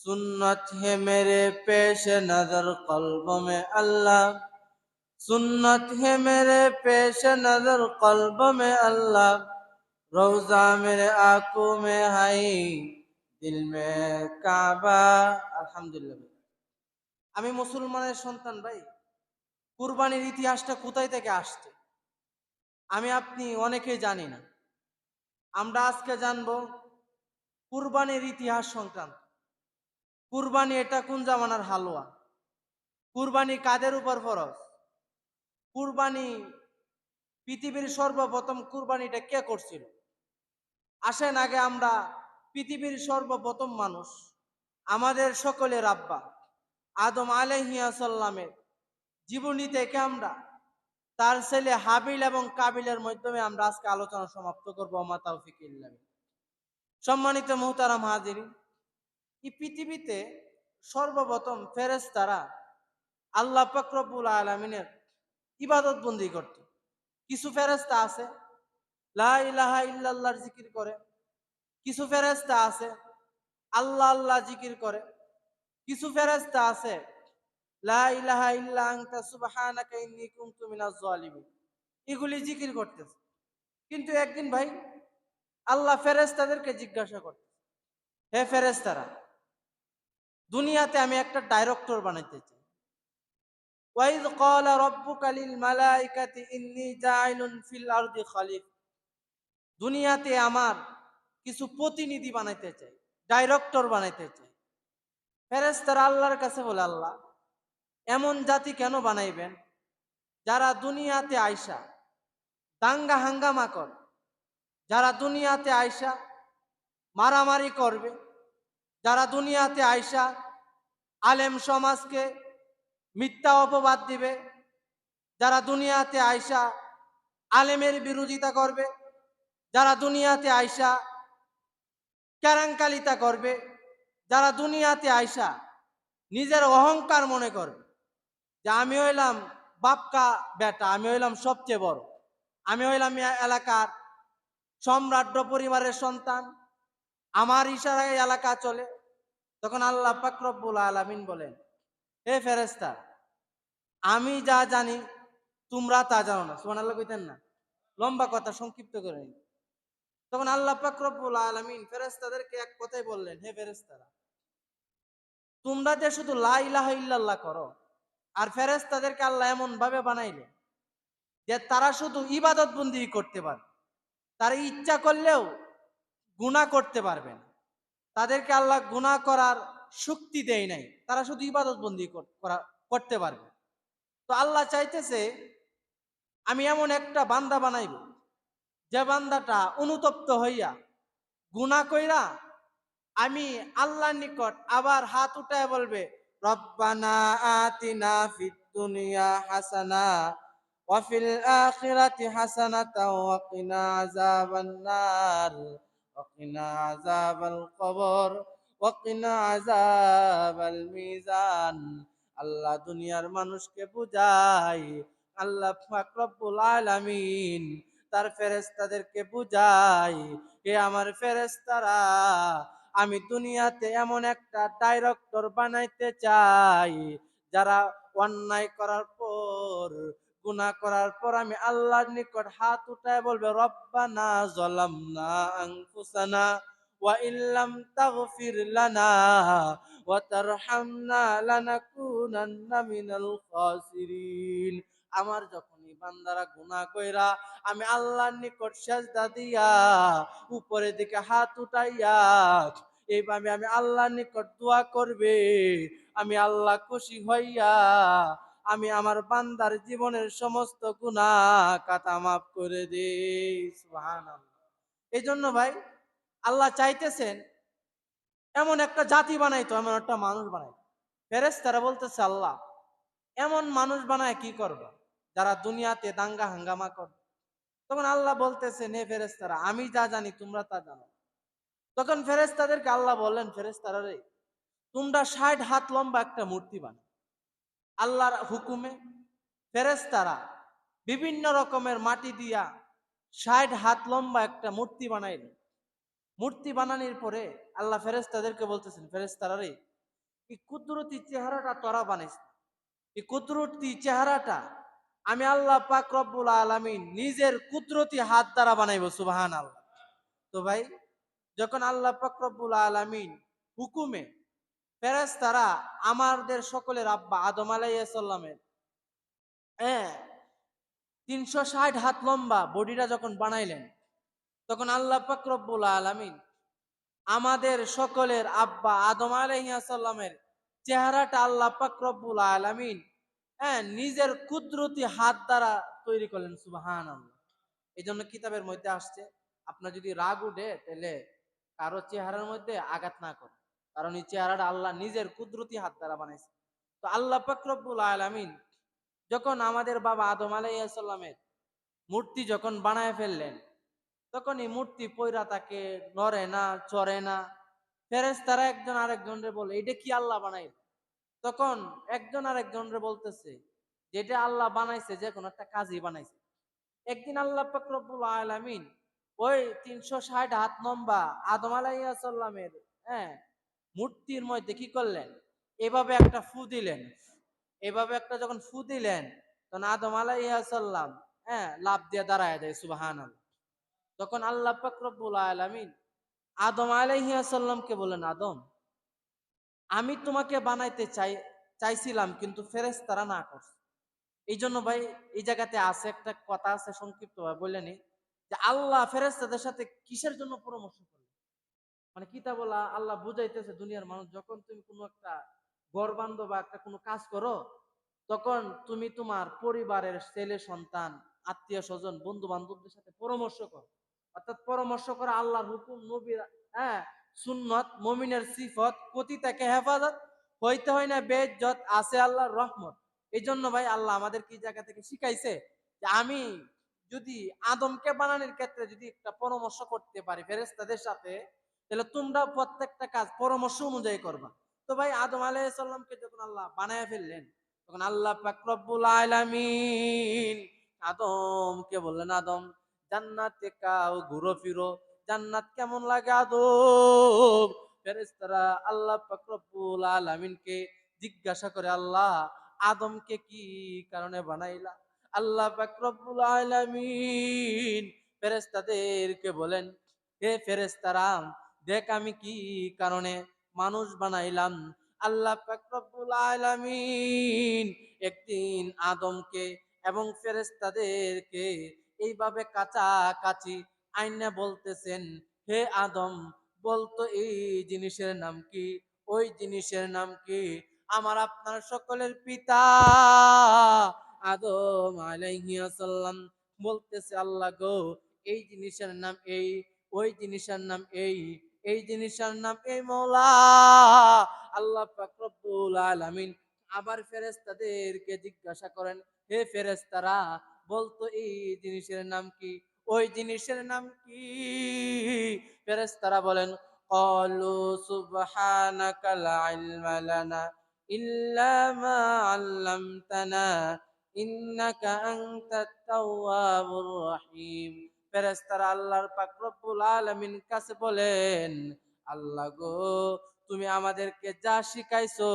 सुन्नत है मेरे पेश नजर कल्ब में अल्लाह सुन्नत है मेरे पेश नजर कल्ब में अल्लाह रोजा मेरे आंखों में हाई দিল মে কাবা আলহামদুলিল্লাহ আমি মুসলমানের সন্তান ভাই কুরবানির ইতিহাসটা কোথায় থেকে আসছে আমি আপনি অনেকেই জানি না আমরা আজকে জানবো কুরবানির ইতিহাস সংক্রান্ত কুরবানি এটা কোন জামানার হালুয়া? কুরবানি কাদের উপর ফরজ? কুরবানি পৃথিবীর সর্বপ্রথম কুরবানিটা কে করছিল? আসেন আগে আমরা পৃথিবীর সর্বপ্রথম মানুষ, আমাদের সকলের আব্বা, আদম আলহিয়াসাল্লামের জীবনী থেকে আমরা, তার ছেলে হাবিল এবং কাবিলের মাধ্যমে আমরা আজকে আলোচনা সমাপ্ত করব। আমা তৌফিক ইল্লাহ সম্মানিত মোহতারাম হাজির এই পৃথিবীতে সর্বপ্রথম ফেরেস তারা আল্লাহ ফকরবুল আলমিনের ইবাদত বন্দি করত। কিছু ফেরেস্তা আছে, লা ইলাহা জিকির করে। কিছু ফেরেস্তা আছে, আল্লাহ আল্লাহ জিকির করে। কিছু ফেরেস্তা আছে এগুলি জিকির করতেছে। কিন্তু একদিন ভাই, আল্লাহ ফেরেস্তাদেরকে জিজ্ঞাসা করতে হে ফেরেস্তারা দুনিয়াতে আমি একটা ডাইরেক্টর বানাইতে চাই। ওয়াইদ ক্বালা রাব্বুকা লিল মালাইকাতি ইন্নী জাইলুন ফিল আরদি খলিফ। দুনিয়াতে আমার কিছু প্রতিনিধি বানাইতে চাই ডাইরেক্টর বানাইতে চাই। ফেরেস্তারা আল্লাহর কাছে বলে, আল্লাহ, এমন জাতি কেন বানাইবেন? যারা দুনিয়াতে আইসা দাঙ্গা হাঙ্গামা করে, যারা দুনিয়াতে আইসা মারামারি করবে যারা দুনিয়াতে আইসা আলেম সমাজকে মিথ্যা অপবাদ দিবে, যারা দুনিয়াতে আইসা আলেমের বিরোধিতা করবে, যারা দুনিয়াতে আইসা কেরাঙ্কালিতা করবে, যারা দুনিয়াতে আইসা নিজের অহংকার মনে করবে যে আমি হইলাম বাপকা বেটা, আমি হইলাম সবচেয়ে বড়, আমি হইলাম এলাকার সম্রাট্য পরিবারের সন্তান আমার ইশারায় এলাকা চলে। তখন আল্লাহ পাকরব্বুল আলামিন বলেন, হে ফেরেস্তা আমি যা জানি, তোমরা তা জানো না। সুমান আল্লাহ কইতেন না। লম্বা কথা, সংক্ষিপ্ত করে নিন। তখন আল্লাহ পাকরব্বুল আলামিন ফেরেস্তাদেরকে এক কথাই বললেন, হে ফেরেস্তারা তোমরা যে শুধু লা ইলাহা ইল্লাল্লাহ করো, আর ফেরেস্তাদেরকে আল্লাহ এমন ভাবে বানাইলে যে তারা শুধু ইবাদত বন্দি করতে পারে। তারা ইচ্ছা করলেও গুণা করতে পারবে না। তাদেরকে আল্লাহ গুণা করার শক্তি দেয় নাই। তারা শুধু ইবাদত বন্দি করতে পারবে। তো আল্লাহ চাইতেছে, আমি এমন একটা বান্দা বানাইব, যে বান্দাটা অনুতপ্ত হইয়া গুণা কইরা আমি আল্লাহর নিকট আবার হাত উঠায় বলবে, রব্বানা আতিনা ফিদ দুনিয়া হাসানা ওয়াফিল আখিরাতি হাসানাতাও ওয়া কিনা আযাবাল কবর ওয়া কিনা আযাবাল মিজান আল্লাহ দুনিয়ার মানুষকে বুঝাই। আল্লাহ পাক রব্বুল আলামিন তার ফেরেশতাদেরকে বুঝাই, হে আমার ফেরেশতারা, আমি দুনিয়াতে এমন একটা ডাইরেক্টর বানাইতে চাই, যারা অন্যায় করার পর গুনাহ করার পর আমি আল্লাহর নিকট হাত উঠায় বলবে, রব্বানা জলামনা আনফুসানা ওয়া ইল্লাম আমার যখন বান্দারা গুনাহ কইরা আমি আল্লাহর নিকট সেজদা দিয়া উপরের দিকে হাত উঠাইয়া এইভাবে আমি আল্লাহর নিকট দোয়া করবে, আমি আল্লাহ খুশি হইয়া আমি আমার বান্দার জীবনের সমস্ত গুনাহ কাতা মাফ করে দেই। এই জন্য ভাই, আল্লাহ চাইতেছেন, এমন একটা জাতি বানাইতো, এমন একটা মানুষ বানাই ফেরেস তারা বলতেছে, আল্লাহ, এমন মানুষ বানায় কি করবে? যারা দুনিয়াতে দাঙ্গা হাঙ্গামা করবে তখন আল্লাহ বলতেছে, নে ফেরেস্তারা আমি যা জানি তোমরা তা জানো। তখন ফেরেস্তাদেরকে আল্লাহ বললেন ফেরেস্তারা রে, তোমরা ষাট হাত লম্বা একটা মূর্তি বানাও। আল্লাহর হুকুমে ফেরেস্তারা বিভিন্ন রকমের মাটি দিয়া ষাট হাত লম্বা একটা মূর্তি বানাইল। মূর্তি বানানোর পরে আল্লাহ ফেরেস্তাদেরকে বলতেছেন ফেরেস্তারা রে, এই কুদরতি চেহারাটা তোরা বানাইছ এই কুদরতি চেহারাটা আমি আল্লাহ পাক রব্বুল আলামিন নিজের কুদরতি হাত দ্বারা বানাইবো সুবাহান আল্লাহ তো ভাই, যখন আল্লাহ পাক রব্বুল আলামিন হুকুমে ফেরেশতারা আমাদের সকলের আব্বা আদম আলাইসাল্লামের হ্যাঁ তিনশো ষাট হাত লম্বা বডিটা যখন বানাইলেন, তখন আল্লাহ পাক রব্বুল আলামিন আমাদের সকলের আব্বা আদম আলাইসাল্লামের চেহারাটা আল্লাহ পাক রব্বুল আলামিন হ্যাঁ নিজের কুদরতি হাত দ্বারা তৈরি করলেন সুবাহান এই জন্য কিতাবের মধ্যে আসছে, আপনার যদি রাগ উঠে, তাহলে কারও চেহারার মধ্যে আঘাত না করে কারণ এই চেহারাটা আল্লাহ নিজের কুদরতি হাত দ্বারা বানাইছে। তো আল্লাহ পাকরব্বুল আলামিন যখন আমাদের বাবা আদম আলাইসাল্লামের মূর্তি যখন বানায় ফেললেন, তখন এই মূর্তি পয়রা তাকে নড়ে না, চড়ে না। ফেরেস তারা একজন আরেকজনরে বলে, এটা কি আল্লাহ বানাইল? তখন একজন আরেকজনরে বলতেছে যেটা আল্লাহ বানাইছে, যে কোনো একটা কাজই বানাইছে। একদিন আল্লাহ পাকরবুল আলামিন ওই তিনশো ষাট হাত লম্বা আদম আলাইসাল্লামের হ্যাঁ মূর্তির মধ্যে কি করলেন? এভাবে একটা ফু দিলেন। এভাবে একটা যখন ফু দিলেন, তখন আদম আলাইসাল্লাম হ্যাঁ লাভ দিয়ে দাঁড়ায় দেয় সুবাহান তখন আল্লাহ পাকরবুল আলামিন আদম আলাইসাল্লামকে বলেন আদম, আমি তোমাকে বানাইতে চাই, চাইছিলাম, কিন্তু ফেরেস তারা না করছে। এই জন্য ভাই, এই জায়গাতে আছে একটা কথা আছে সংক্ষিপ্ত ভাবে বললেনি যে আল্লাহ ফেরেস্তাদের সাথে কিসের জন্য পরামর্শ করবে মানে কিতা বলা, আল্লাহ বুঝাইতেছে দুনিয়ার মানুষ, যখন তুমি কোনো একটা গড় বান্ধব বা একটা কোনো কাজ করো, তখন তুমি তোমার পরিবারের ছেলে, সন্তান, আত্মীয় স্বজন বন্ধু বান্ধবদের সাথে পরামর্শ করো। অর্থাৎ পরামর্শ করা আল্লাহর হুকুম, নবীর হ্যাঁ সুন্নত, মমিনের সিফত, পতিতাকে হেফাজত, হইতে হয় না, বেজ্জত, আছে আল্লাহর রহমত। এই জন্য ভাই, আল্লাহ আমাদের কি জায়গা থেকে শিখাইছে যে আমি যদি আদমকে বানানোর ক্ষেত্রে যদি একটা পরামর্শ করতে পারি ফেরেস্তাদের সাথে তাহলে তোমরা প্রত্যেকটা কাজ পরামর্শ অনুযায়ী করবা। তো ভাই আদম আলাইসাল্লামকে যখন আল্লাহ বানায় ফেললেন, তখন আল্লাহ পাকরব্বুল আলামিন আদমকে বললেন, আদম, জান্নাতে কাও ঘুরো ফিরো। জান্নাত কেমন লাগে আদম? ফেরেস্তারা আল্লাহ পাকরব্বুল আলামিনকে জিজ্ঞাসা করে, আল্লাহ, আদমকে কি কারণে বানাইলা? আল্লাহ পাকরব্বুল আলামিন ফেরেস্তাদেরকে বলেন, হে ফেরেস্তারা দেখ আমি কি কারণে মানুষ বানাইলাম। আল্লাহ একদিন আদমকে এবং ফেরেস্তাদেরকে এইভাবে কাছাকাছি আইনে বলতেছেন, হে আদম, বলতো এই জিনিসের নাম কি? ওই জিনিসের নাম কি? আমার আপনার সকলের পিতা আদম আলাইহিয়াসাল্লাম বলতেছে, আল্লাহ গো, এই জিনিসের নাম এই, ওই জিনিসের নাম এই এই জিনিসের নাম এই মৌলা। আল্লাহ ফাকরুল আলামিন আবার ফেরেস্তাদেরকে জিজ্ঞাসা করেন, হে ফেরেস্তারা বলতো এই জিনিসের নাম কি? ওই জিনিসের নাম কি? ফেরেস্তারা বলেন, কলু সুবহানাকাল ইলমা লানা ইল্লা মা আল্লামতানা, ইন্নাকা আনতাত তাওয়াবুর ফেরেস্তারা আল্লাহর পাক রব্বুল আলামিন কাছে বলেন, আল্লাহ গো, তুমি আমাদেরকে যা শিখাইছো,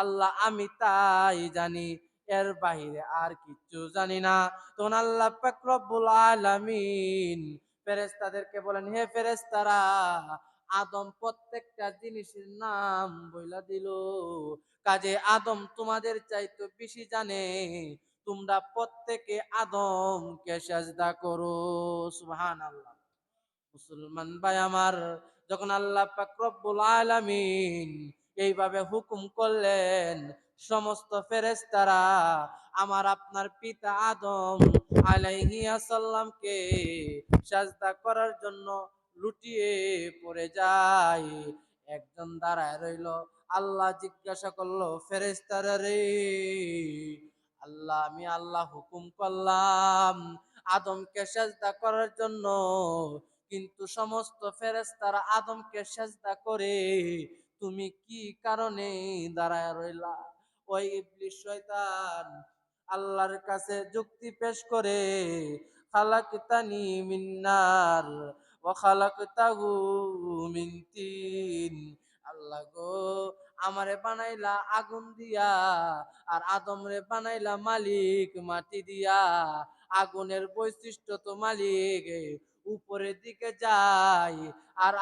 আল্লাহ আমি তাই জানি, এর বাহিরে আর কিচ্ছু জানি না। তখন আল্লাহ পাকরবুল আলামিন ফেরেস্তাদেরকে বলেন, হে ফেরেস্তারা আদম প্রত্যেকটা জিনিসের নাম বইলা দিল। কাজে আদম তোমাদের চাইতো বেশি জানে তোমরা প্রত্যেকে আদমকে সাজদা করো সুবহান আল্লাহ মুসলমান ভাই আমার, যখন আল্লাহ পাক রব্বুল আলামিন এইভাবে হুকুম করলেন, সমস্ত ফেরেশতারা আমার আপনার পিতা আদম আলাইহি আসাল্লামকে সাজদা করার জন্য লুটিয়ে পড়ে যায়। একজন দাঁড়ায় রইল, আল্লাহ জিজ্ঞাসা করল, ফেরেশতারা রে আল্লাহ, আমি আল্লাহ হুকুম করলাম আদমকে সেজদা করার জন্য। কিন্তু সমস্ত ফেরেশতারা আদমকে সেজদা করে, তুমি কি কারণে দাঁড়ায় রইলা? ওই ইবলিস শয়তান, আল্লাহর কাছে যুক্তি পেশ করে, খালাকতানি মিন্নার ও খালাকতাহু মিন তিন। আল্লাহ গো আমারে বানাইলা আগুন দিয়া, আর আদমরে বানাইলা মালিক মাটি দিয়া। আগুনের বৈশিষ্ট্য তো মালিক, উপরের দিকে যায় আর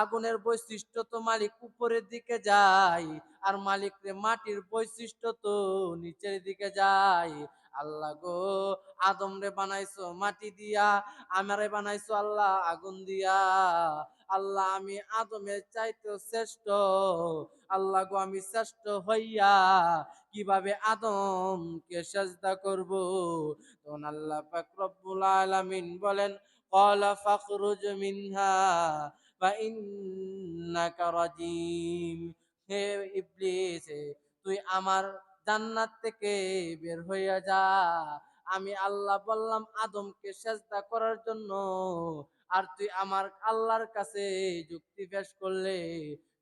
আগুনের বৈশিষ্ট্য তো মালিক উপরের দিকে যায় আর মালিক রে মাটির বৈশিষ্ট্য তো নিচের দিকে যায় আল্লাহ গো আদম রে বানাইছো মাটি দিয়া আমারে বানাইছো আল্লাহ আগুন দিয়া আল্লাহ আমি আদমের চাইতে শ্রেষ্ঠ আল্লাহ গো আমি শ্রেষ্ঠ হইয়া কিভাবে আদমকে সেজদা করব তখন আল্লাহ পাক রব্বুল আলামিন বলেন قال فاخرج منها فإنك رجيم হে ইবলিস, তুই আমার জান্নাত থেকে বের হইয়া যা। আমি আল্লাহ বললাম আদমকে সেজদা করার জন্য। আর তুই আমার আল্লাহর কাছে যুক্তি পেশ করলে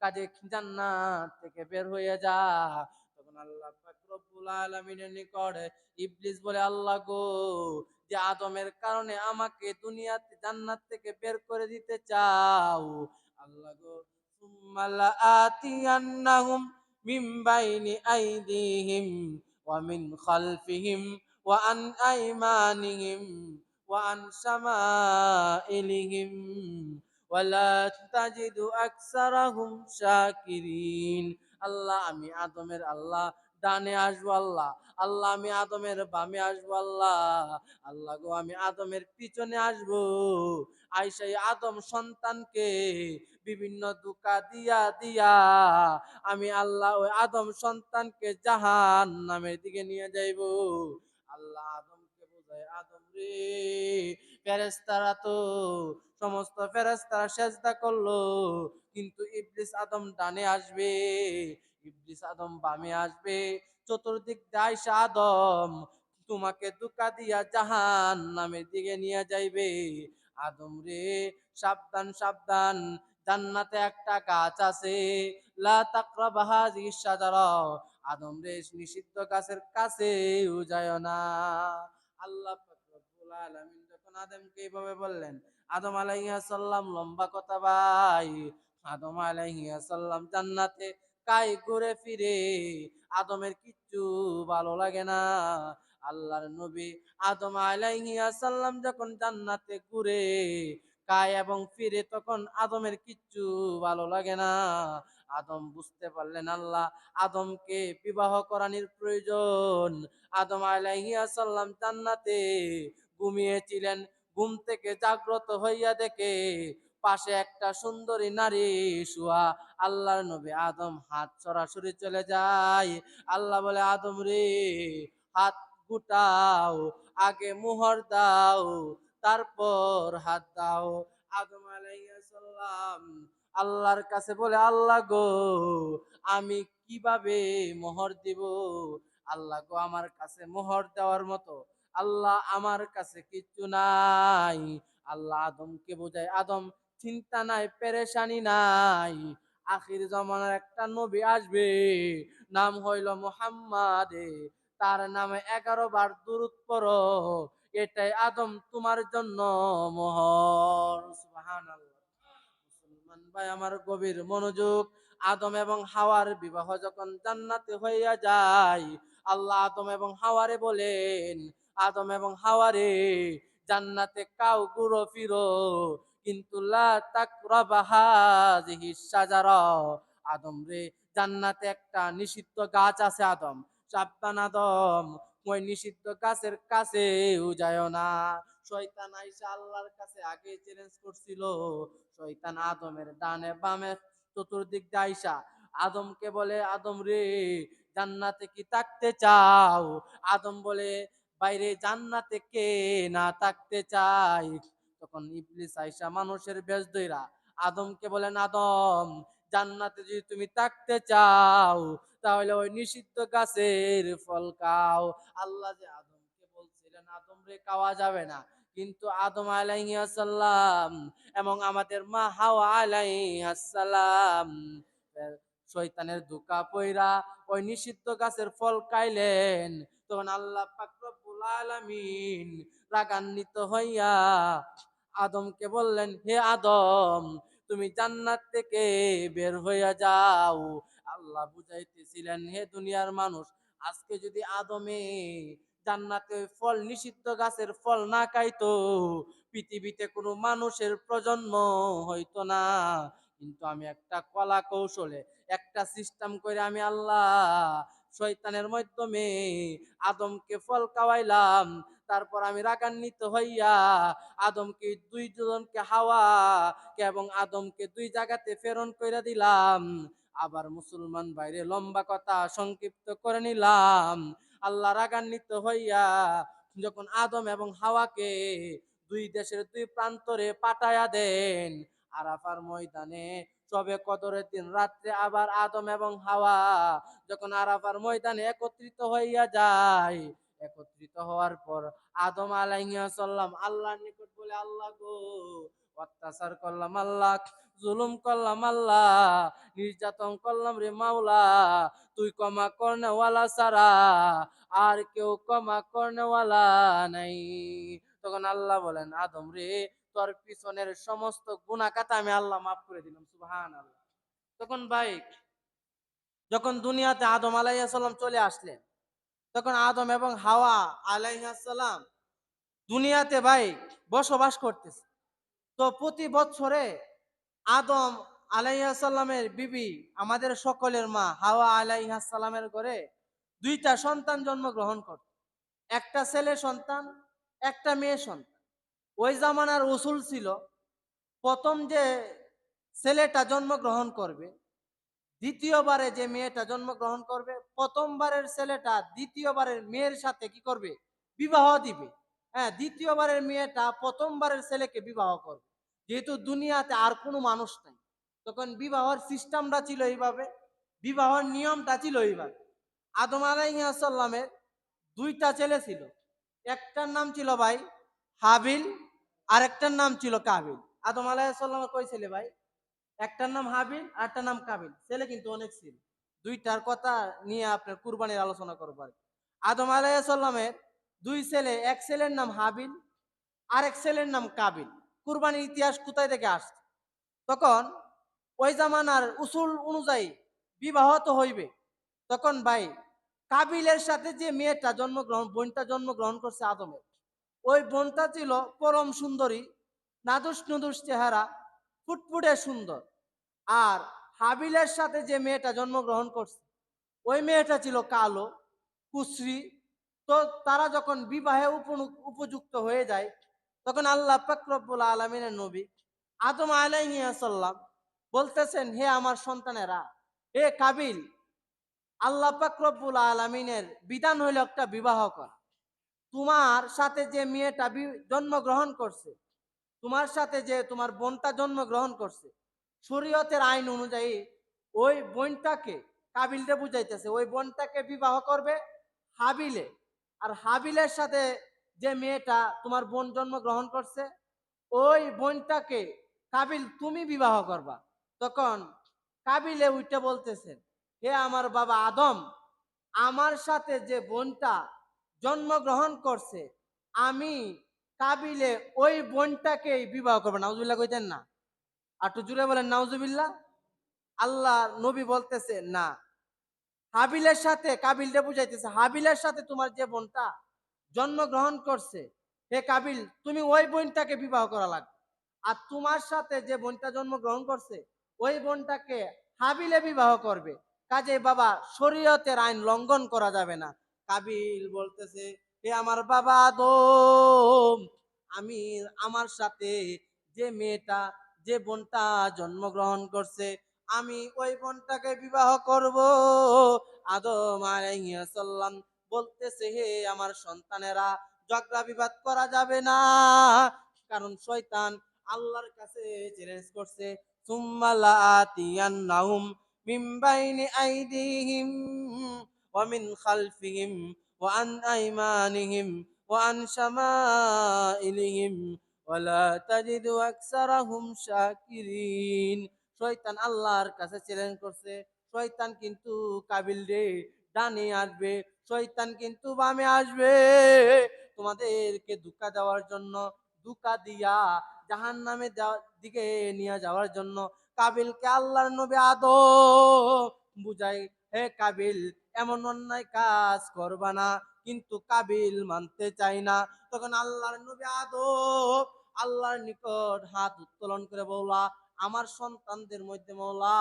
কাজে জান্নাত থেকে বের হইয়া যা। তখন আল্লাহ রব্বুল আলামিনের নিকট ইবলিস বলে, আল্লাহ গো যে আদমের কারণে আমাকে দুনিয়াতে জান্নাত থেকে বের করে দিতে চাও। আল্লাহ গো, সুম্মা লাআতিয়ান্নাহুম মিন বাইনি আইদিহিম ওয়া মিন খালফিহিম ওয়া আন আইমানিহিম ওয়া আন শামাইলিহিম ওয়ালা তাজিদু আকসারাহুম শাকিরিন। আল্লাহ, আমি আদমের আল্লাহ ডানে আসব আল্লাহ। আল্লাহ আমি আদমের বামে আসব আল্লাহ। আল্লাহ গো, আমি আদমের পিছনে আসব। আইসাই আদম সন্তানকে বিভিন্ন দুকা দিয়া দিয়া আমি আল্লাহ ওই আদম সন্তানকে জাহান নামের দিকে নিয়ে যাইব। আল্লাহ আদমকে বোঝায়, আদম রে ফেরেস্তারা তো সমস্ত ফেরেস্তারা সেজদা করল। কিন্তু ইবলিস আদম ডানে আসবে, ইবলিস আদম বামে আসবে। চতুর্দিক দায়সা আদম তোমাকে দুকা দিয়া জাহান নামের দিকে নিয়ে যাইবে। আদম রে, সাবধান সাবধান, জান্নাতে একটা গাছ আছে। লা তাকরাবা হাযিহি শাজারা। আদম রে, নিষিদ্ধ গাছের কাছে যায় না আল্লাহ যখন আদমকে এইভাবে বললেন, আদম আলাইহিস সালাম লম্বা কথা ভাই, আদম আলাইহিস সালাম জান্নাতে কাই ঘুরে ফিরে, আদমের কিচ্ছু ভালো লাগে না। আল্লাহর নবী আদম আলাইহিস সালাম যখন জান্নাতে ঘুরে কায় এবং ফিরে, তখন আদমের কিচ্ছু ভালো লাগে না। আদম বুঝতে পারলেন, আল্লাহ, আদমকে বিবাহ করানির প্রয়োজন। আদম আলাইহিস সালাম জান্নাতে ঘুমিয়েছিলেন, ঘুম থেকে জাগ্রত হইয়া দেখে পাশে একটা সুন্দরী নারী শুয়া আল্লাহর নবী আদম হাত সরাসরি চলে যায়। আল্লাহ বলে, আদম রে, হাত গুটাও, আগে মোহর দাও, তারপর হাত দাও। আদম আলাইহিস সালাম আল্লাহর কাছে বলে, আল্লাহ গো, আমি কীভাবে মোহর দিব? আল্লাহ গো, আমার কাছে মোহর দেওয়ার মতো আল্লাহ আমার কাছে কিচ্ছু নাই। আল্লাহ আদমকে বোঝায়, আদম, চিন্তা নাই, পেরেশানি নাই। আখির জমানার একটা নবী আসবে, নাম হইল মোহাম্মদ। তার নামে এগারো বার দুরুদ পড়ো, এটাই আদম তোমার জন্য মোহর। মুসলমান ভাই, আমার গভীর মনোযোগ। আদম এবং হাওয়ার বিবাহ যখন জান্নাতে হইয়া যায়, আল্লাহ আদম এবং হাওয়ারে বলেন আদম এবং হাওয়ারে জান্নাতে কাউ ঘুরো ফিরো। কিন্তু লা তাকরাবা হাযিহি শাজারা। আদম রে, জান্নাতে একটা নিষিদ্ধ গাছ আছে আদম। সাবধান আদম, ওই নিষিদ্ধ গাছের কাছে যায় না। শয়তান আইসা আল্লাহর কাছে আগে চ্যালেঞ্জ করছিল। শয়তান আদমের ডানে বামে চতুর্দিক দিয়ে আইসা আদমকে বলে, আদম রে, জান্নাতে কি থাকতে চাও? আদম বলে বাইরে জান্নাতে কে না থাকতে চাই তখন ইবলিস আইসা মানুষের বেশ দইরা আদমকে বলেন, আদম, জান্নাতে যদি তুমি থাকতে চাও, তাহলে ওই নিষিদ্ধ গাছের ফল খাও। আল্লাহ যে আদমকে বলছিলেন, আদম রে, খাওয়া যাবে না। কিন্তু আদম আলাইহিসসালাম এবং আমাদের মা হাওয়া আলাইহিসসালাম শয়তানের দুকা পইরা ওই নিষিদ্ধ গাছের ফল খাইলেন। তখন আল্লাহ পাক আলামিন। রাগান্বিত হইয়া আদমকে বললেন, হে আদম, তুমি জান্নাত থেকে বের হইয়া যাও। আল্লাহ বুঝাইতেছিলেন, হে দুনিয়ার মানুষ, আজকে যদি আদমে জান্নাতে ফল, নিষিদ্ধ গাছের ফল না খাইতো, পৃথিবীতে কোনো মানুষের প্রজন্ম হইতো না। কিন্তু আমি একটা কলা কৌশলে, একটা সিস্টেম করে আমি আল্লাহ শয়তানের মাধ্যমে আদমকে ফল খাওয়াইলাম। তারপর আমি রাগান্বিত হইয়া আদমকে দুই জনকে হাওয়া এবং আদমকে দুই জায়গাতে প্রেরণ করে দিলাম। আবার মুসলমান বাইরে লম্বা কথা সংক্ষিপ্ত করে নিলাম। আল্লাহ রাগান্বিত হইয়া যখন আদম এবং হাওয়াকে দুই দেশের দুই প্রান্তরে পাঠায়া দেন, আরাফার ময়দানে সবে কদরের দিন। রাত্রে আবার আদম এবং হাওয়া যখন আরাফার ময়দানে একত্রিত হইয়া যায়, একত্রিত হওয়ার পর আদম আলাইসাল্লাম আল্লাহর নিকট বলে, আল্লাহ গো, অত্যাচার করলাম আল্লাহ, জুলুম করলাম আল্লাহ, নির্যাতন করলাম রে মাওলা, তুই ক্ষমা করনেওয়ালা সারা আর কেউ ক্ষমা করনেওয়ালা নাই। তখন আল্লাহ বলেন, আদম রে তোর পিছনের সমস্ত গুণাকাতা আমি আল্লাহ মাফ করে দিলাম সুবহান আল্লাহ তখন ভাই, যখন দুনিয়াতে আদম আলাইসাল্লাম চলে আসলেন, তখন আদম এবং হাওয়া আলাইসাল্লাম দুনিয়াতে ভাই বসবাস করতেছে। তো প্রতি বছরে আদম আলাইসাল্লামের বিবি, আমাদের সকলের মা হাওয়া আলাইহাসাল্লামের ঘরে দুইটা সন্তান জন্মগ্রহণ করত। একটা ছেলে সন্তান, একটা মেয়ে সন্তান। ওই জামানার উসুল ছিল, প্রথম যে ছেলেটা জন্মগ্রহণ করবে, দ্বিতীয়বারে যে মেয়েটা জন্মগ্রহণ করবে, প্রথমবারের ছেলেটা দ্বিতীয়বারের মেয়ের সাথে কি করবে? বিবাহ দিবে। হ্যাঁ দ্বিতীয়বারের মেয়েটা প্রথমবারের ছেলেকে বিবাহ করবে। যেহেতু দুনিয়াতে আর কোনো মানুষ নাই, তখন বিবাহর সিস্টেমটা ছিল এইভাবে, বিবাহর নিয়মটা ছিল এইভাবে। আদম আলাইসাল্লামের দুইটা ছেলে ছিল। একটার নাম ছিল ভাই হাবিল আর একটার নাম ছিল কাবিল। আদম আলাইসাল্লামের কই ছেলে ভাই? একটার নাম হাবিল আর একটার নাম কাবিল। ছেলে কিন্তু অনেক ছিল। দুইটার কথা নিয়ে আপনার কুরবানির আলোচনা করব আর আদম আলাইসাল্লামের দুই ছেলে, এক ছেলের নাম হাবিল আর এক ছেলের নাম কাবিল। কুরবানির ইতিহাস কোথায় থেকে আসছে? তখন ওই জামানার উসুল অনুযায়ী বিবাহ তো হইবে। তখন ভাই, কাবিলের সাথে যে মেয়েটা জন্মগ্রহণ, বোনটা জন্মগ্রহণ করছে আদমের ওই বোনটা ছিল পরম সুন্দরী, নাদুস নুদুস চেহারা, ফুটফুটে সুন্দর। আর হাবিলের সাথে যে মেয়েটা জন্মগ্রহণ করছে, ওই মেয়েটা ছিল কালো, কুশ্রী। তো তারা যখন বিবাহে উপযুক্ত হয়ে যায়, তখন আল্লাহ পাকরব্বুল আলমিনের নবী আদম আলাইসাল্লাম বলতেছেন, হে আমার সন্তানেরা, হে কাবিল, আল্লাহ পাকরব্বুল আলমিনের বিধান হইল একটা বিবাহ করা। তোমার সাথে যে মেয়েটা জন্মগ্রহণ করছে, তোমার সাথে যে তোমার বোনটা জন্মগ্রহণ করছে, শরীয়তের আইন অনুযায়ী ওই বোনটাকে কাবিলটা বুঝাইতেছে, ওই বোনটাকে বিবাহ করবে হাবিলে। আর হাবিলের সাথে যে মেয়েটা তোমার বোন জন্মগ্রহণ করছে, ওই বোনটাকে কাবিল তুমি বিবাহ করবা। তখন কাবিলে উইটা বলতেছেন হে আমার বাবা আদম, আমার সাথে যে বোনটা জন্মগ্রহণ করছে, আমি কাবিলে ওই বোনটাকেই বিবাহ করব। নাউজুবিল্লাহ কইতেন না। আর একটু জুড়ে বলেন, নাউজুবিল্লাহ। আল্লাহ নবী বলতেছে, না, হাবিলের সাথে কাবিলটা বুঝাইতেছে, হাবিলের সাথে তোমার যে বোনটা জন্মগ্রহণ করছে, হে কাবিল, তুমি ওই বোনটাকে বিবাহ করা লাগবে। আর তোমার সাথে যে বোনটা জন্মগ্রহণ করছে, ওই বোনটাকে হাবিলে বিবাহ করবে। কাজে বাবা, শরীয়তের আইন লঙ্ঘন করা যাবে না। কাবিল বলতেছে, হে আমার বাবা আদম, আমি আমার সাথে যে মেয়েটা, যে বোনটা জন্মগ্রহণ করছে, আমি ওই বোনটাকে বিবাহ করব। আদম আলাইহিসসালাম বলতেছে, হে আমার সন্তানেরা, ঝগড়া বিবাদ করা যাবে না, কারণ শয়তান আল্লাহর কাছে চ্যালেঞ্জ করছে। সুম্মা লাআতিয়ান্নাহুম মিন বাইনি আইদিহিম। ওয়া আন আইমানিহিম ওয়া আন শামাইলিহিম ওয়ালা তাজিদু আকসারাহুম শাকিরিন শয়তান আল্লাহর কাছে চ্যালেঞ্জ করছে। শয়তান কিন্তু কাবিল রে, ডানে আসবে। শয়তান কিন্তু বামে আসবে। তোমাদেরকে ধোঁকা দেওয়ার জন্য, ধোঁকা দিয়া জাহান নামে দিকে নিয়ে যাওয়ার জন্য কাবিলকে আল্লাহর নবী আদম বুঝাই হে কাবিল এমন অন্যায় কাজ করবা না, কিন্তু কাবিল মানতে চাই না। তখন আল্লাহর নবী আদম আল্লাহর নিকট হাত উত্তোলন করে বলা আমার সন্তানদের মধ্যে মৌলা,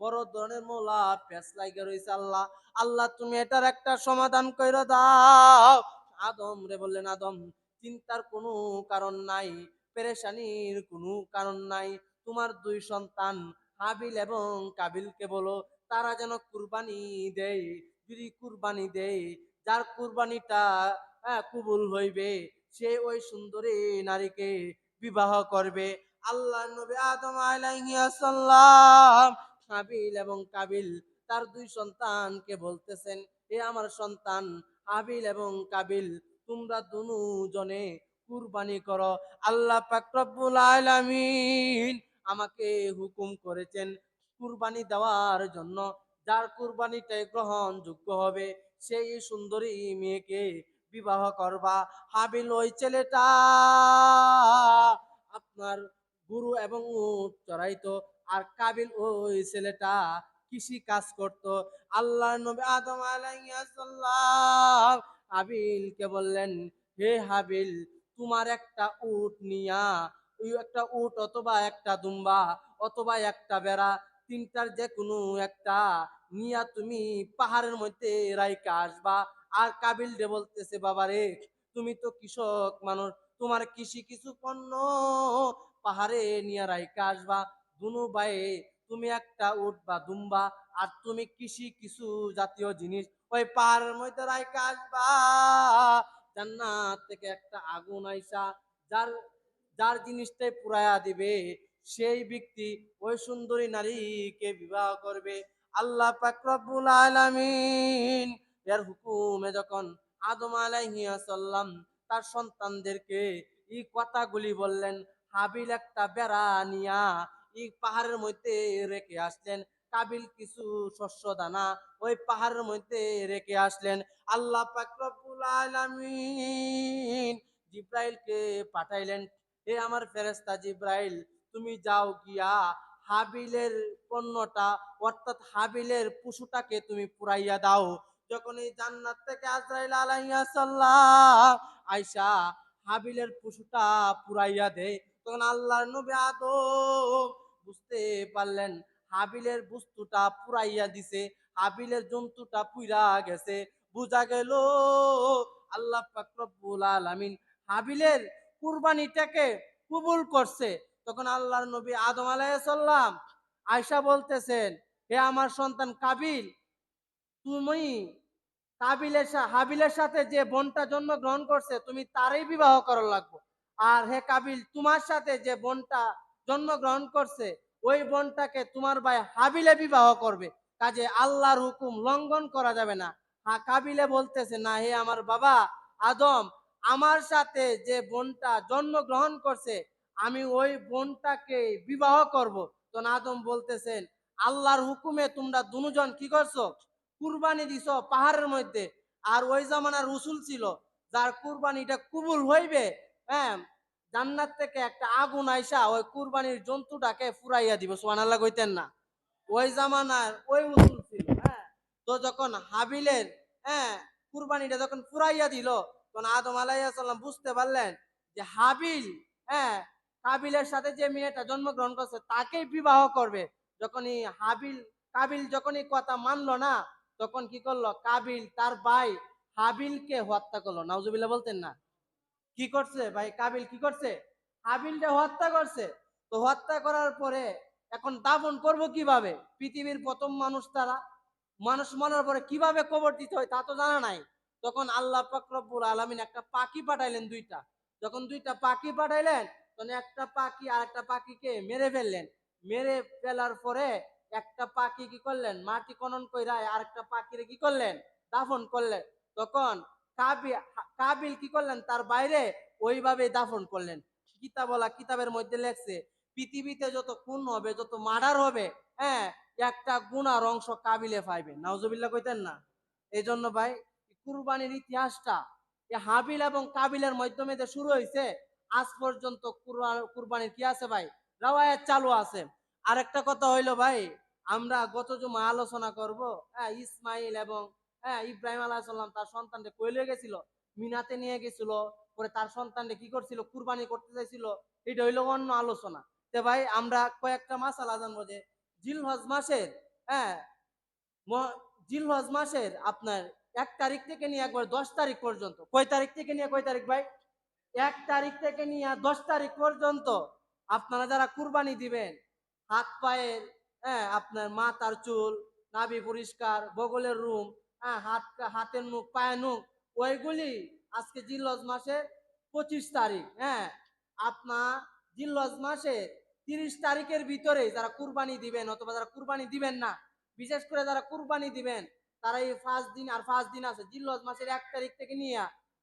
বড় ধরনের মৌলা পেঁচ লাগে রয়েছে আল্লাহ। আল্লাহ, তুমি এটার একটা সমাধান করে দাও। আদম রে বললেন, আদম, চিন্তার কোনো কারণ নাই, পেরেশানির কোনো কারণ নাই। তোমার দুই সন্তান হাবিল এবং কাবিলকে বলো, তারা যেন কুরবানি দেয়। যদি কুরবানি দেয় যার কুরবানিটা হ্যাঁ, কবুল হইবে সে ওই সুন্দরী নারীকে বিবাহ করবে। আল্লাহ নবী আদম আলাইহিসসালাম হাবিল এবং কাবিল তার দুই সন্তানকে বলতেছেন এ আমার সন্তান হাবিল এবং কাবিল তোমরা দুজনে কুরবানি করো। আল্লাহ পাক রব্বুল আলামিন আমাকে হুকুম করেছেন কুরবানি দেওয়ার জন্য যার কুরবানিটাই গ্রহণযোগ্য হবে, সেই সুন্দরী মেয়েকে বিবাহ করবা। হাবিল ওই ছেলেটা আপনার গুরু এবং উট চড়াইতো, আর কাবিল ওই ছেলেটা কৃষি কাজ করত। আল্লাহ নবী আদম আলাইহিসসালাম হাবিলকে বললেন, হে হাবিল, তোমার একটা উট নিয়া একটা উট অথবা একটা দুম্বা অথবা একটা বেড়া তিনটার যে কোনো একটা নিয়া তুমি পাহাড়ের মধ্যে রাইকা আসবা। আর কাবিল রে বলতেছে বাবা রে তুমি তো কৃষক মানুষ, তোমার কৃষি কিছু পণ্য পাহাড়ে নিয়ে রাইকা আসবা। দুনু বাইয়ে তুমি একটা উট বা দুম্বা, আর তুমি কৃষি কিছু জাতীয় জিনিস ওই পাহাড়ের মধ্যে রাইকা আসবা। জান্নাত থেকে একটা আগুন আইসা, যার যার জিনিসটাই পুরায়া দিবে। সেই ব্যক্তি ওই সুন্দরী নারীকে বিবাহ করবে। আল্লাহ পাক রব্বুল আলামিন এর হুকুমে যখন আদম আলাইহিস সালাম তার সন্তানদেরকে এই কথাগুলি বললেন, হাবিল একটা বেড়া নিয়া এই পাহাড়ের মধ্যে রেখে আসলেন। কাবিল কিছু শস্য দানা ওই পাহাড়ের মধ্যে রেখে আসলেন। আল্লাহ পাক রব্বুল আলামিন জিব্রাইলকে পাঠাইলেন, হে আমার ফেরেস্তা জিব্রাইল তুমি যাও গিয়া হাবিলের পণ্যটা, অর্থাৎ হাবিলের পশুটাকে তুমি পুরাইয়া দাও। যখন এই জান্নাত থেকে আজরাইল আলাইহিয়া সাল্লাম আয়সা হাবিলের পশুটা পুরাইয়া দেয় তখন আল্লাহর নবী আদম বুঝতে পারলেন, হাবিলের বস্তুটা পুরাইয়া দিছে, হাবিলের জন্তুটা পুইরা গেছে। বুঝা গেল, আল্লাহ পাক রব্বুল আলামিন হাবিলের কুরবানিটাকে কবুল করছে। তখন আল্লাহর নবী আদম আলাইসাল্লাম আয়সা বলতেছেন, হে আমার সন্তান কাবিল, তুমি কাবিলের হাবিলের সাথে যে বোনটা জন্মগ্রহণ করছে, তুমি তারই বিবাহ করা লাগবে। আর হে কাবিল, তোমার সাথে যে বোনটা জন্মগ্রহণ করছে, ওই বোনটাকে তোমার ভাই হাবিলে বিবাহ করবে। কাজে আল্লাহর হুকুম লঙ্ঘন করা যাবে না। হা, কাবিলে বলতেছে, না হে আমার বাবা আদম, আমার সাথে যে বোনটা জন্মগ্রহণ করছে আমি ওই বোনটাকে বিবাহ করব। তো আদম বলতেছেন, আল্লাহর হুকুমে তোমরা দুজন কি করছ? কুরবানি দিছ পাহাড়ের মধ্যে। আর ওই জামানার রসুল ছিল, যার কুরবানিটা কবুল হইবে হ্যাঁ জান্নাত থেকে একটা আগুন আইসা ওই কুরবানির জন্তুটাকে ফুরাইয়া দিব। সোয়ানাল্লাহ কইতেন না। ওই জামানার ওই রসুল ছিল হ্যাঁ। তো যখন হাবিলের হ্যাঁ কুরবানিটা যখন ফুরাইয়া দিল, তখন আদম আলাইসাল্লাম বুঝতে পারলেন যে হাবিল হ্যাঁ কাবিলের সাথে যে মেয়েটা জন্মগ্রহণ করছে, তাকেই বিবাহ করবে। যখনই হাবিল, কাবিল যখনই কথা মানলো না, তখন কি করল? কাবিল তার ভাই হাবিলকে হত্যা করল। নাউজুবিল্লাহ বলতেন না। কি করছে? ভাই কাবিল কি করছে? হাবিলকে হত্যা করছে। তো হত্যা করার পরে এখন দাফন করব কীভাবে? পৃথিবীর প্রথম মানুষ তারা। মানুষ মরার পরে কীভাবে কবর দিতে হয় তা তো জানা নাই। তখন আল্লাহ পাকরব্বুল আলমিন একটা পাখি পাঠাইলেন দুইটা। যখন দুইটা পাখি পাঠাইলেন তখন একটা পাখি আর একটা পাখিকে মেরে ফেললেন। মেরে ফেলার পরে একটা পাখি কি করলেন? মাটি খনন কইরা আর একটা পাখিরে কি করলেন? দাফন করলেন। তখন কাবি, কাবিল কি করলেন? তার বাইরে ওইভাবে দাফন করলেন। কিতাবলা কিতাবের মধ্যে লেখছে, পৃথিবীতে যত খুন হবে, যত মার্ডার হবে হ্যাঁ একটা গুনার অংশ কাবিলে পাইবে। নাউজুবিল্লাহ কইতেন না। এই জন্য ভাই কুরবানির ইতিহাসটা হাবিল এবং কাবিলের মাধ্যমে যে শুরু হয়েছে আজ পর্যন্ত কুরবা- কুরবানির কি আছে ভাই? রাওয়ায়াত চালু আছে। আরেকটা কথা হইল ভাই, আমরা গত জমা আলোচনা করব হ্যাঁ ইসমাইল এবং হ্যাঁ ইব্রাহিম আলাহ সাল্লাম তার সন্তানকে কইলে গেছিল, মিনাতে নিয়ে গেছিল, পরে তার সন্তানকে কি করছিল? কুরবানি করতে চাইছিল, এটা হইল অন্য আলোচনা। তে ভাই, আমরা কয়েকটা মাসালা জানব যে জিলহজ মাসের হ্যাঁ জিলহজ মাসের আপনার এক তারিখ থেকে নিয়ে একবার দশ তারিখ পর্যন্ত। কয় তারিখ থেকে নিয়ে কয় তারিখ ভাই? এক তারিখ থেকে নিয়ে দশ তারিখ পর্যন্ত আপনারা যারা কুরবানি দিবেন, হাত পায়ের হ্যাঁ আপনার মাথার চুল, নাভি পরিষ্কার, বগলের রুম হ্যাঁ হাত, হাতের মুখ, পায়ের মুখ, ওইগুলি আজকে জিল্লজ মাসের পঁচিশ তারিখ হ্যাঁ। আপনার জিল্লজ মাসের তিরিশ তারিখের ভিতরে যারা কুরবানি দিবেন অথবা যারা কুরবানি দিবেন না, বিশেষ করে যারা কুরবানি দিবেন, তারা এই পাঁচ দিন আর পাঁচ দিন আছে, জিল্লজ মাসের এক তারিখ থেকে নিয়ে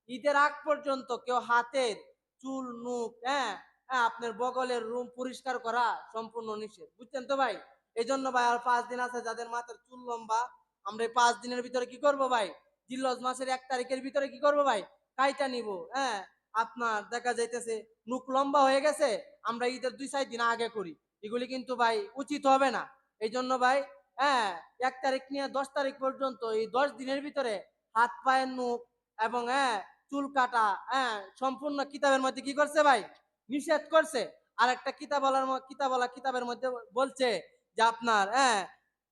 ঈদের আগ পর্যন্ত কেউ হাতের চুল নুক হ্যাঁ হ্যাঁ আপনার বগলের রুম পরিষ্কার করা সম্পূর্ণ নিষেধ। বুঝছেন তো ভাই? এই জন্য ভাই আর পাঁচ দিন আছে যাদের মাথার চুল লম্বা। আমরা এই পাঁচ দিনের ভিতরে কি করব ভাই? জিল্লজ মাসের এক তারিখের ভিতরে কি করব ভাই? কাইটা নিব হ্যাঁ। আপনার দেখা যাইতেছে নুক লম্বা হয়ে গেছে, আমরা ঈদের দুই, চার দিন আগে করি। এগুলি কিন্তু ভাই উচিত হবে না। এই জন্য ভাই হ্যাঁ এক তারিখ নিয়ে দশ তারিখ পর্যন্ত এই দশ দিনের ভিতরে হাত, পায়ের, মুখ এবং হ্যাঁ চুল কাটা হ্যাঁ সম্পূর্ণ কিতাবের মধ্যে কি করছে ভাই? নিষেধ করছে। আর একটা কিতাবলার ম- কিতাবলা কিতাবের মধ্যে বলছে যে আপনার হ্যাঁ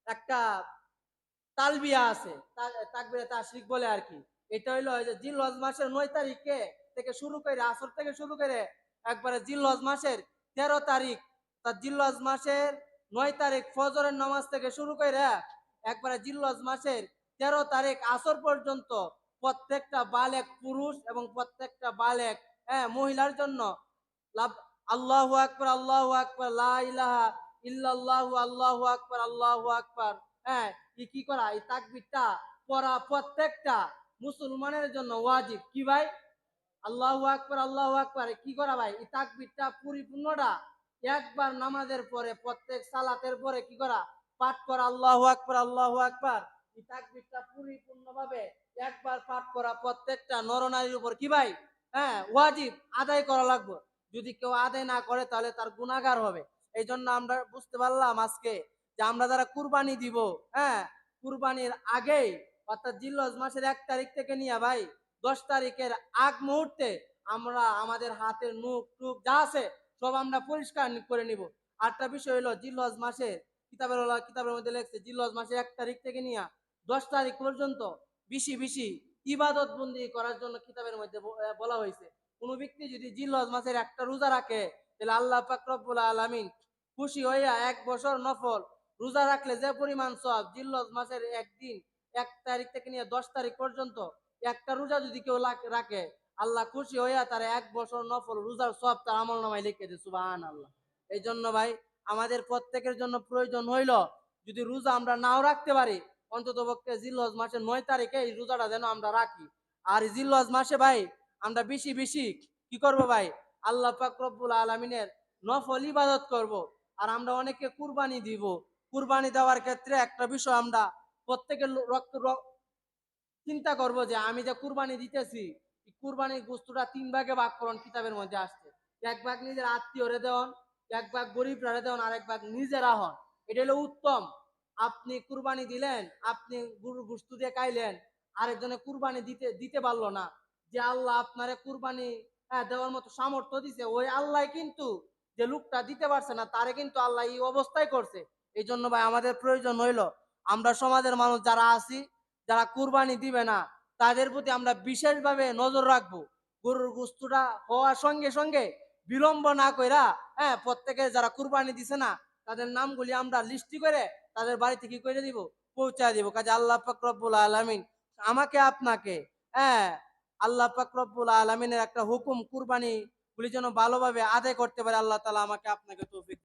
একটা তালবিয়া আছে তাকবিরে তাশরিক বলে আর কি। এটা হইল যে জিলহজ মাসের নয় তারিখে থেকে শুরু করে, আসর থেকে শুরু করে একবারে জিলহজ মাসের তেরো তারিখ, তা জিলহজ মাসের নয় তারিখ ফজরের নামাজ থেকে শুরু করে একবারে জিলহজ মাসের তেরো তারিখ আসর পর্যন্ত প্রত্যেকটা বালেক পুরুষ এবং প্রত্যেকটা বালেক হ্যাঁ মহিলার জন্য। আল্লাহু আকবার আল্লাহু আকবার, লা ইলাহা ইল্লাল্লাহু, আল্লাহু আকবার আল্লাহু আকবার। হ্যাঁ ই কি করা? এই তাকবীরটা পড়া প্রত্যেকটা মুসলমানের জন্য ওয়াজিব। কি ভাই? আল্লাহু আকবার আল্লাহু আকবার কি করা ভাই? এই তাকবীরটা পরিপূর্ণটা একবার নামাজের পরে, প্রত্যেক সালাতের পরে কি করা? পাঠ করা, আল্লাহু আকবার আল্লাহু আকবার। এই তাকবীরটা পরিপূর্ণভাবে একবার পাঠ করা প্রত্যেকটা নরনারীর উপর কি ভাই? হ্যাঁ ওয়াজিব, আদায় করা লাগবে। যদি কেউ আদায় না করে তাহলে তার গুণাগার হবে। এই জন্য আমরা বুঝতে পারলাম আজকে যে আমরা যারা কুরবানি দিব হ্যাঁ কুরবানির আগেই, অর্থাৎ জিল্লজ মাসের এক তারিখ থেকে নিয়ে ভাই, দশ তারিখের আগ মুহূর্তে আমরা আমাদের হাতের মুখ, টুক যা আছে সব আমরা পরিষ্কার করে নিব। আরেকটা বিষয় হলো জিল্লজ মাসে, কিতাবের কিতাবের মধ্যে লেখছে, জিল্লজ মাসের এক তারিখ থেকে নিয়ে দশ তারিখ পর্যন্ত বেশি বেশি ইবাদত বন্দি করার জন্য কিতাবের মধ্যে বলা হয়েছে। কোনো ব্যক্তি যদি জিল্লজ মাসের একটা রোজা রাখে, তাহলে আল্লাহ পাক রব্বুল আলামিন খুশি হইয়া এক বছর নফল রোজা রাখলে যে পরিমাণ সব জিল্লজ মাসের একদিন, এক তারিখ থেকে নিয়ে দশ তারিখ পর্যন্ত একটা রোজা যদি কেউ রাখে, আল্লাহ খুশি হইয়া তার এক বছর নফল রোজার সব তার আমল নামায় লিখে দেয় সুবাহান আল্লাহ এই জন্য ভাই, আমাদের প্রত্যেকের জন্য প্রয়োজন হইল যদি রোজা আমরা নাও রাখতে পারি অন্তত পক্ষে জিল্লজ মাসের নয় তারিখে এই রোজাটা যেন আমরা রাখি। আর জিল্লজ মাসে ভাই, আমরা বেশি বেশি কি করব ভাই? আল্লাহ রব্বুল আলমিনের নফল ইবাদত করব। আর আমরা অনেকে কুরবানি দিব। কুরবানি দেওয়ার ক্ষেত্রে একটা বিষয় আমরা প্রত্যেকের রক্ত চিন্তা করব যে আমি যে কুরবানি দিতেছি কুরবানির গোস্তটা তিন ভাগে ভাগ করুন কিতাবের মধ্যে আসছে। এক ভাগ নিজের আত্মীয়রে দেওয়ান, এক ভাগ গরিবরা দেওয়ান, আর এক ভাগ নিজেরা হন। এটা হলো উত্তম। আপনি কুরবানি দিলেন, আপনি গরুর গোস্ত দিয়ে খাইলেন, আরেকজনে কুরবানি দিতে দিতে পারল না। যে আল্লাহ আপনারে কুরবানি হ্যাঁ দেওয়ার মতো সামর্থ্য দিছে, ওই আল্লাহ কিন্তু যে লোকটা দিতে পারছে না, তারে কিন্তু আল্লাহ এই অবস্থায় করছে। এই জন্য ভাই আমাদের প্রয়োজন হইল, আমরা সমাজের মানুষ যারা আছি, যারা কুরবানি দিবে না, তাদের প্রতি আমরা বিশেষভাবে নজর রাখব। গরুর গোস্তটা হওয়ার সঙ্গে সঙ্গে বিলম্ব না কইরা হ্যাঁ প্রত্যেকে যারা কুরবানি দিছে না, তাদের নামগুলি আমরা লিস্টি করে তাদের বাড়িতে কি করে দিব? পৌঁছা দিব। কাজে আল্লাহ রব্বুল আলামিন আমাকে, আপনাকে হ্যাঁ আল্লাহ রব্বুল আলামিনের একটা হুকুম কুরবানি গুলি যেন ভালোভাবে আদায় করতে পারে, আল্লাহ তালা আমাকে আপনাকে তৌফিক